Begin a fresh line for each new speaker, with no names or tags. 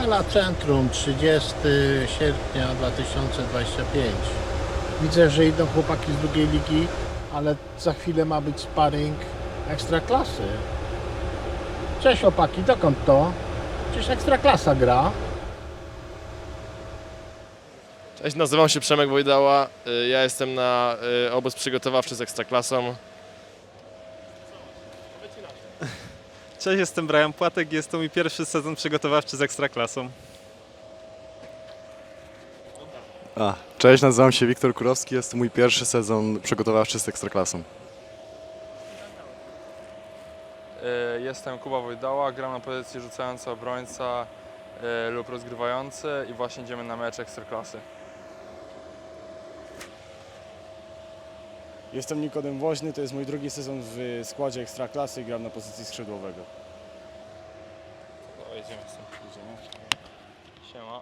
Hala Centrum, 30 sierpnia 2025. Widzę, że idą chłopaki z drugiej ligi, ale za chwilę ma być sparring ekstraklasy. Cześć chłopaki, dokąd to? Przecież ekstraklasa gra.
Cześć, nazywam się Przemek Wojdała. Y, Ja jestem na y, obóz przygotowawczy z Ekstraklasą.
Cześć, jestem Brian Płatek i jest to mój pierwszy sezon przygotowawczy z Ekstraklasą.
A, cześć, nazywam się Wiktor Kurowski, jest to mój pierwszy sezon przygotowawczy z Ekstraklasą.
E, Jestem Kuba Wojdała, gram na pozycji rzucający obrońca e, lub rozgrywający i właśnie idziemy na mecz Ekstraklasy.
Jestem Nikodem Woźny, to jest mój drugi sezon w składzie Ekstraklasy i gram na pozycji skrzydłowego.
No, jedziemy z.
Siema.